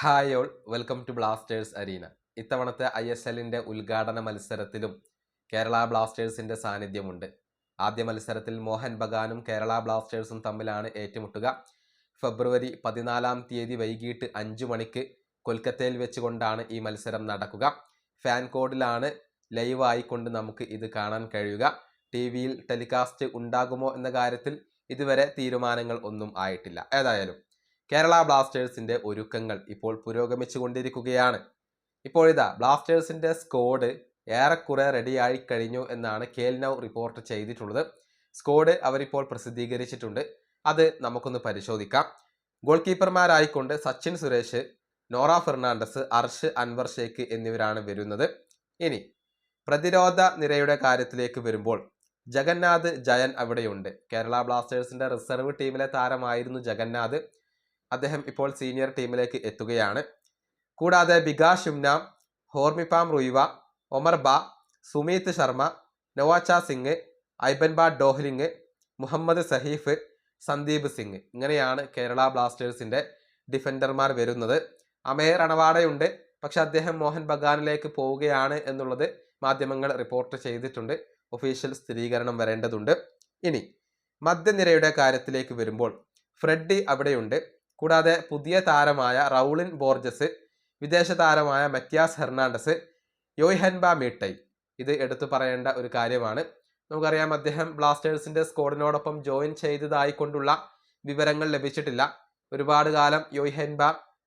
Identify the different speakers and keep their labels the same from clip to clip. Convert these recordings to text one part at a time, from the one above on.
Speaker 1: Hi all welcome to blasters arena ഇത്തവണത്തെ I S എല്ലിന്റെ ഉദ്ഘാടന മത്സരത്തിലും കേരള ബ്ലാസ്റ്റേഴ്സിന്റെ സാന്നിധ്യമുണ്ട്. ആദ്യ മത്സരത്തിൽ മോഹൻ ബഗാനും കേരള ബ്ലാസ്റ്റേഴ്സും തമ്മിലാണ് ഏറ്റുമുട്ടുക. ഫെബ്രുവരി പതിനാലാം തീയതി വൈകിട്ട് അഞ്ചു മണിക്ക് കൊൽക്കത്തയിൽ വെച്ചുകൊണ്ടാണ് ഈ മത്സരം നടക്കുക. ഫാൻ കോഡിലാണ് ലൈവ് ആയിക്കൊണ്ട് നമുക്ക് ഇത് കാണാൻ കഴിയുക. ടി വിയിൽ ടെലികാസ്റ്റ് ഉണ്ടാകുമോ എന്ന കാര്യത്തിൽ ഇതുവരെ തീരുമാനങ്ങൾ ഒന്നും ആയിട്ടില്ല. ഏതായാലും കേരള ബ്ലാസ്റ്റേഴ്സിന്റെ ഒരുക്കങ്ങൾ ഇപ്പോൾ പുരോഗമിച്ചു കൊണ്ടിരിക്കുകയാണ് ഇപ്പോഴിതാ ബ്ലാസ്റ്റേഴ്സിന്റെ സ്കോഡ് ഏറെക്കുറെ റെഡിയായി കഴിഞ്ഞു എന്നാണ് കേൽനൗ റിപ്പോർട്ട് ചെയ്തിട്ടുള്ളത്. സ്കോഡ് അവരിപ്പോൾ പ്രസിദ്ധീകരിച്ചിട്ടുണ്ട്. അത് നമുക്കൊന്ന് പരിശോധിക്കാം. ഗോൾ കീപ്പർമാരായിക്കൊണ്ട് സച്ചിൻ സുരേഷ് നോറ ഫെർണാണ്ടസ് അർഷ് അൻവർ ഷേഖ് എന്നിവരാണ് വരുന്നത്. ഇനി പ്രതിരോധ നിരയുടെ കാര്യത്തിലേക്ക് വരുമ്പോൾ ജഗന്നാഥ് ജയൻ അവിടെയുണ്ട്. കേരള ബ്ലാസ്റ്റേഴ്സിന്റെ റിസർവ് ടീമിലെ താരമായിരുന്നു ജഗന്നാഥ്. അദ്ദേഹം ഇപ്പോൾ സീനിയർ ടീമിലേക്ക് എത്തുകയാണ്. കൂടാതെ ബികാ ഷിംന ഹോർമിപാം റുയിവ ഒമർ ബ സുമീത് ശർമ്മ നവാച്ച സിംഗ് ഐബൻബ ഡോഹ്ലിംഗ് മുഹമ്മദ് സഹീഫ് സന്ദീപ് സിംഗ്. ഇങ്ങനെയാണ് കേരള ബ്ലാസ്റ്റേഴ്സിന്റെ ഡിഫൻഡർമാർ വരുന്നത്. അമേർ അണവാടയുണ്ട്. പക്ഷെ അദ്ദേഹം മോഹൻ ബഗാനിലേക്ക് പോവുകയാണ് എന്നുള്ളത് മാധ്യമങ്ങൾ റിപ്പോർട്ട് ചെയ്തിട്ടുണ്ട്. ഒഫീഷ്യൽ സ്ഥിരീകരണം വരേണ്ടതുണ്ട്. ഇനി മധ്യനിരയുടെ കാര്യത്തിലേക്ക് വരുമ്പോൾ ഫ്രെഡി അവിടെയുണ്ട്. കൂടാതെ പുതിയ താരമായ റൗളിൻ ബോർജസ് വിദേശ താരമായ മത്യാസ് ഹെർണാണ്ടസ് യോയ്ഹൻബ മീട്ടൈ. ഇത് എടുത്തു പറയേണ്ട ഒരു കാര്യമാണ്. നമുക്കറിയാം അദ്ദേഹം ബ്ലാസ്റ്റേഴ്സിന്റെ സ്കോഡിനോടൊപ്പം ജോയിൻ ചെയ്തതായിക്കൊണ്ടുള്ള വിവരങ്ങൾ ലഭിച്ചിട്ടില്ല. ഒരുപാട് കാലം യോയ്ഹൻബ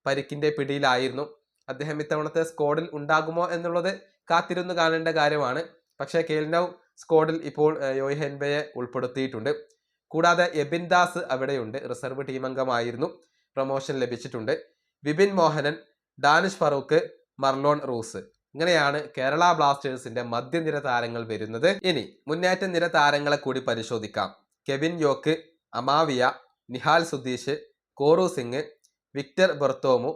Speaker 1: പരിക്കിന്റെ പിടിയിലായിരുന്നു. അദ്ദേഹം ഇത്തവണത്തെ സ്കോഡിൽ ഉണ്ടാകുമോ എന്നുള്ളത് കാത്തിരുന്ന് കാണേണ്ട കാര്യമാണ്. പക്ഷേ കേൽനൗ സ്കോഡിൽ ഇപ്പോൾ യോയ്ഹെൻബയെ ഉൾപ്പെടുത്തിയിട്ടുണ്ട്. കൂടാതെ എബിൻദാസ് അവിടെയുണ്ട്. റിസർവ് ടീം അംഗമായിരുന്നു പ്രൊമോഷൻ ലഭിച്ചിട്ടുണ്ട്. Vipin Mohanan Danish Farooq Marlon Roos. ഇങ്ങനെയാണ് കേരള ബ്ലാസ്റ്റേഴ്സിന്റെ മധ്യനിര താരങ്ങൾ വരുന്നത്. ഇനി മുന്നേറ്റ നിര താരങ്ങളെ കൂടി പരിശോധിക്കാം. Kevin Yoke Amavia Nihal Sudheesh Korou Singh Victor Bertomeu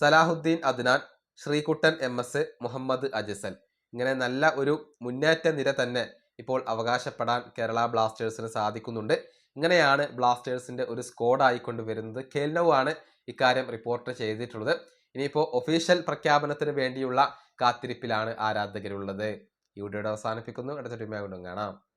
Speaker 1: Salahuddin Adnan Sreekuttan M S Muhammad Ajsal. ഇങ്ങനെ നല്ല ഒരു മുന്നേറ്റ നിര തന്നെ ഇപ്പോൾ അവകാശപ്പെടാൻ കേരള ബ്ലാസ്റ്റേഴ്സിന് സാധിക്കുന്നുണ്ട്. ഇങ്ങനെയാണ് ബ്ലാസ്റ്റേഴ്സിന്റെ ഒരു സ്ക്വാഡ് ആയിക്കൊണ്ട് വരുന്നത്. കേൽനോ ആണ് ഇക്കാര്യം റിപ്പോർട്ട് ചെയ്തിട്ടുള്ളത്. ഇനിയിപ്പോൾ ഒഫീഷ്യൽ പ്രഖ്യാപനത്തിന് വേണ്ടിയുള്ള കാത്തിരിപ്പിലാണ് ആരാധകരുള്ളത്. ഈ വീഡിയോയുടെ അവസാനിപ്പിക്കുന്നു. അടുത്ത ടീമായി കൊണ്ടും കാണാം.